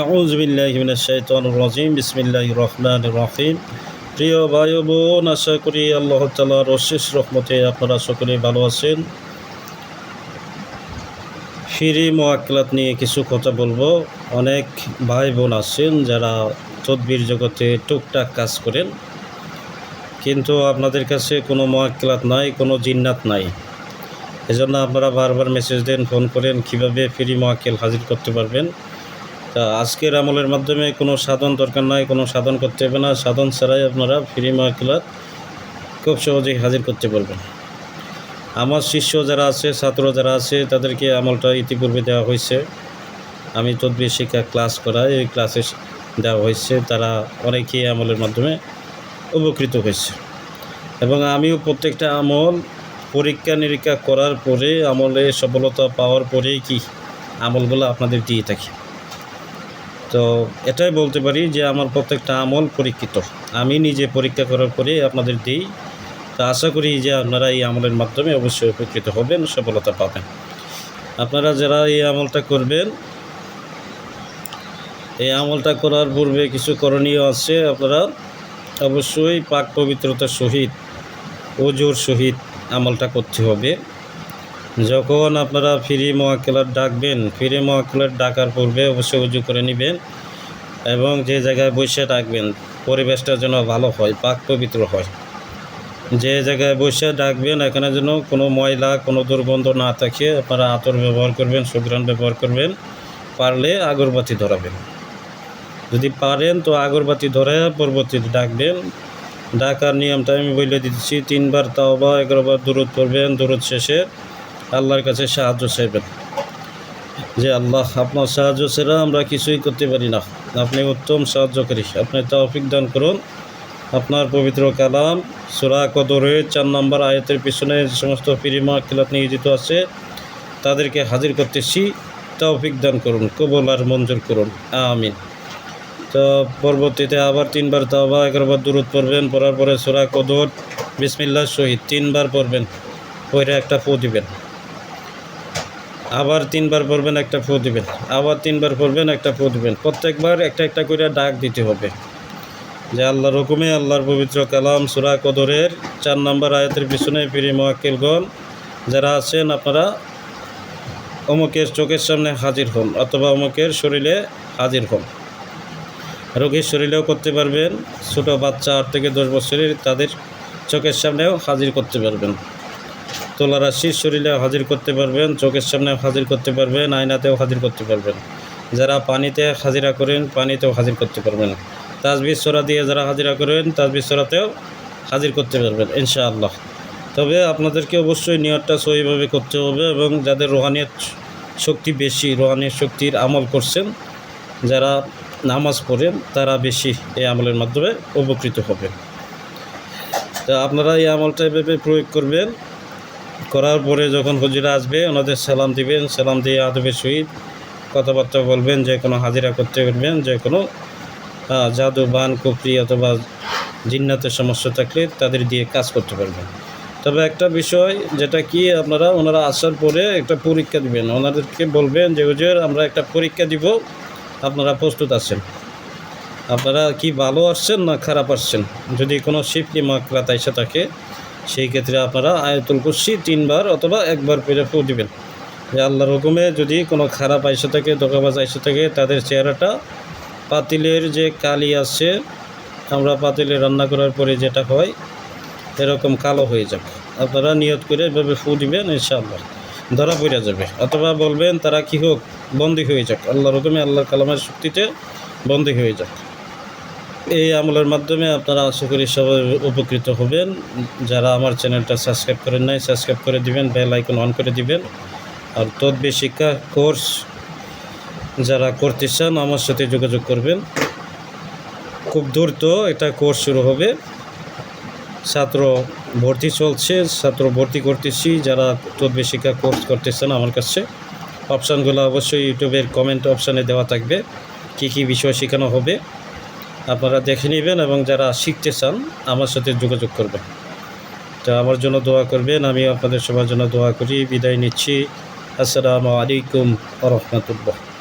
আউজ বিল্লাহি মিনাশ শাইতানির রাজিম, বিসমিল্লাহির রহমানির রহিম। প্রিয় ভাই বোন, আশা করি আল্লাহ তাআলার অশেষ রহমতে আপনারা সকলে ভালো আছেন। ফিরি মোয়াক্কেলাত নিয়ে কিছু কথা বলব। অনেক ভাই বোন আছেন যারা তদবির জগতে টুকটাক কাজ করেন। কিন্তু আপনাদের কাছে কোনো মোয়াক্কেলাত নাই, কোনো জিন্নাত নাই। এজন্য আপনারা বারবার মেসেজ দেন ফোন করেন, কীভাবে ফ্রি মোয়াক্কেল হাজির করতে পারবেন। তা আজকের আমলের মাধ্যমে কোনো সাধন দরকার নাই, কোনো সাধন করতে হবে না। সাধন ছাড়াই আপনারা ফ্রি মোয়াক্কেলাত খুব সহজেই হাজির করতে পারবেন। আমার শিষ্য যারা আছে, ছাত্র যারা আছে, তাদেরকে আমলটা ইতিপূর্বে দেওয়া হয়েছে। আমি তদবির শিক্ষা ক্লাস করাই, এই ক্লাসে দেওয়া হয়েছে। তারা অনেকেই আমলের মাধ্যমে উপকৃত হয়েছে। এবং আমিও প্রত্যেকটা আমল পরীক্ষা নিরীক্ষা করার পরে আমলে সফলতা পাওয়ার পরেই কি আমলগুলো আপনাদের দিয়ে থাকি। তো এটাই বলতে পারি যে আমার প্রত্যেকটা আমল পরীক্ষিত। আমি নিজে পরীক্ষা করার পরে আপনাদের দিই। তা আশা করি যে আপনারা এই আমলের মাধ্যমে অবশ্যই উপকৃত হবেন, সফলতা পাবেন। আপনারা যারা এই আমলটা করবেন, এই আমলটা করার পূর্বে কিছু করণীয় আছে আপনারা অবশ্যই পাক পবিত্রতার সহিত, ওজোর সহিত আমলটা করতে হবে। যখন আপনারা ফ্রি মোয়াক্কেলার ডাকবেন, ফ্রি মোয়াক্কেলার ডাকার পূর্বে অবশ্যই উজু করে নেবেন এবং যে জায়গায় বসে ডাকবেন, পরিবেশটা যেন ভালো হয়, পাক পবিত্র হয়। যে জায়গায় বসে ডাকবেন, এখানে যেন কোনো ময়লা, কোনো দুর্গন্ধ না থাকে, আপনারা আতর ব্যবহার করবেন সুগ্রান ব্যবহার করবেন, পারলে আগরবাতি ধরাবেন। যদি পারেন তো আগরবাতি ধরে পরবর্তীতে ডাকবেন। ডাকার নিয়মটা আমি বলে দিচ্ছি, তিনবার তাও বা এগারোবার দূরত করবেন দূরত শেষে আল্লাহর কাছে সাহায্য চাইবেন। যে আল্লাহ, আপনার সাহায্য ছাড়া আমরা কিছুই করতে পারি না। আপনি উত্তম সাহায্যকারী, আপনি তৌফিক দান করুন। আপনার পবিত্র কালাম, সুরা কদরে চার নম্বর আয়াতের পিছনে যে সমস্ত পিরিমা কিলাত নিয়োজিত আছে, তাদেরকে হাজির করতেছি। তৌফিক দান করুন, কবল আর মঞ্জুর করুন। আমিন। তো পরবর্তীতে আবার তিনবার তাওবা, এগারোবার দূরত পড়বেন, পড়ার পরে সুরা কদর, বিসমিল্লাহ শহীদ তিনবার পড়বেন। পরে একটা ফু দিবেন। আবার তিনবার পড়বেন, একটা ফু দিবেন। আবার তিনবার পড়বেন, একটা ফু দিবেন। প্রত্যেকবার একটা একটা করে ডাক দিতে হবে। যে আল্লাহর হুকুমে, আল্লাহর পবিত্র কালাম সুরা কদরের চার নম্বর আয়াতের পিছনে ফিরি মোয়াক্কেলগণ যারা আছেন, আপনারা অমুকের চোখের সামনে হাজির হন অথবা অমুকের শরীরে হাজির হন। রোগীর শরীরেও করতে পারবেন, ছোটো বাচ্চা আট থেকে দশ বছরের তাদের চোখের সামনেও হাজির করতে পারবেন। তোলারাশির শরীরে হাজির করতে পারবেন, চোখের সামনে হাজির করতে পারবেন, আয়নাতেও হাজির করতে পারবেন। যারা পানিতে হাজিরা করেন, পানিতেও হাজির করতে পারবেন। তাজবির সোরা দিয়ে যারা হাজিরা করেন, তাজবির সোরাতেও হাজির করতে পারবেন, ইনশাআল্লাহ। তবে আপনাদেরকে অবশ্যই নিয়তটা সহিভাবে করতে হবে এবং যাদের রোহানিয়ত শক্তি বেশি, রোহানিয়ত শক্তির আমল করছেন, যারা নামাজ পড়েন, তারা বেশি এই আমলের মাধ্যমে উপকৃত হবে। তা আপনারা এই আমলটা এভাবে প্রয়োগ করবেন করার পরে যখন হুজুরা আসবে, ওনাদের সালাম দিবেন, সালাম দিয়ে আদবের সহিত কথাবার্তা বলবেন, যে কোনো হাজিরা করতে পারবেন, যে কোনো জাদু, বান, কুপরি অথবা জিন্নাতের সমস্যা থাকলে তাদের দিয়ে কাজ করতে পারবেন। তবে একটা বিষয়, যেটা কি আপনারা, ওনারা আসার পরে একটা পরীক্ষা দিবেন। ওনাদেরকে বলবেন যে, হুজুর, আমরা একটা পরীক্ষা দিব, আপনারা প্রস্তুত আছেন। আপনারা কি ভালো আসছেন না খারাপ আসছেন যদি কোনো শিফলি মাকরাত এসে থাকে সেই ক্ষেত্রে আপনারা আয়তুল কুসি তিনবার অথবা একবার ফু দিবেন। যে আল্লাহর হুকুমে যদি কোনো খারাপ আইসে থাকে দোকাবাজ আইসে থাকে, তাদের চেহারাটা পাতিলের যে কালি আছে, আমরা পাতিলে রান্না করার পরে যেটা হয়, এরকম কালো হয়ে যাবে আপনারা নিয়ত করে এভাবে ফু দিবেন, ইনশাআল্লাহ। ধরা পড়ে যাবে। অথবা বলবেন, তারা কি হোক, বন্দী হয়ে যাক। আল্লাহর হুকুমে আল্লাহর কালামের শক্তিতে বন্দী হয়ে যাক। এই আমলের মাধ্যমে আপনারা আশা করি সবাই উপকৃত হবেন। যারা আমার চ্যানেলটা সাবস্ক্রাইব করেন নাই, সাবস্ক্রাইব করে দিবেন, বেল আইকন অন করে দিবেন। আর তদ্বে শিক্ষা কোর্স যারা করতে চান, আমার সাথে যোগাযোগ করবেন। খুব দ্রুত এটা কোর্স শুরু হবে। ছাত্র ভর্তি চলছে, ছাত্র ভর্তি করতেছি। যারা তদ্বে শিক্ষা কোর্স করতেছেন আমার কাছে, অপশানগুলো অবশ্যই ইউটিউবের কমেন্ট অপশানে দেওয়া থাকবে। কী কী বিষয় শেখানো হবে আপনারা দেখে নেবেন এবং যারা শিখতে চান, আমার সাথে যোগাযোগ করবেন। তো আমার জন্য দোয়া করবেন, আমি আপনাদের সবার জন্য দোয়া করি। বিদায় নিচ্ছি। আসসালামু আলাইকুম রহমতুল্লাহ।